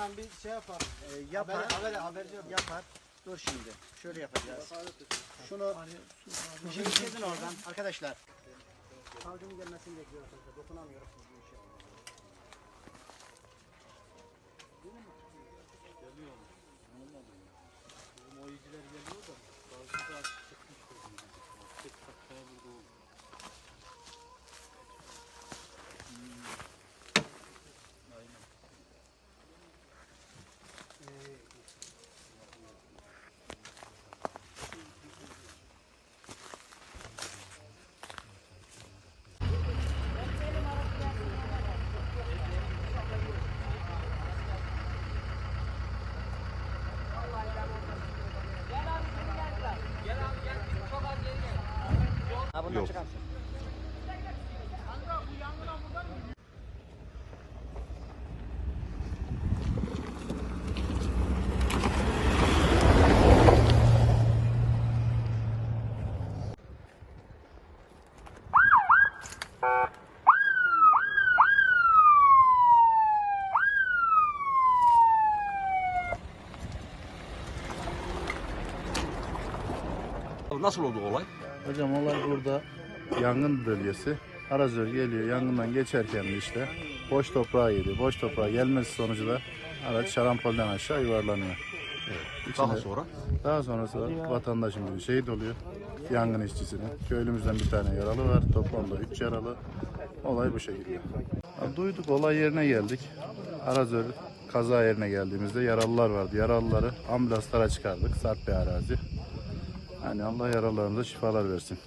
en azından bir şey yapar. Ee, yapar. Haber, haber, yapar. Dur şimdi. Şöyle yapacağız. Şunu şimdi oradan arkadaşlar. Savcının gelmesini bekliyoruz. Dokunamıyoruz bu işe. Ha bundan çıkarsın. Nasıl oldu olay? Hocam olay burada yangın bölgesi. Arazör geliyor yangından geçerken de işte boş toprağa geliyor. Boş toprağa gelmesi sonucu da araç şarampolden aşağı yuvarlanıyor. İçinde- Daha sonra? Daha sonrası da vatandaşın biri şehit oluyor. Yangın işçisini. Köylümüzden bir tane yaralı var. Toplamda 3 yaralı. Olay bu şekilde. Ya Duyduk olay yerine geldik. Arazör kaza yerine geldiğimizde yaralılar vardı. Yaralıları ambulanslara çıkardık. Sarp bir arazi. Yani Allah yaralarımıza şifalar versin.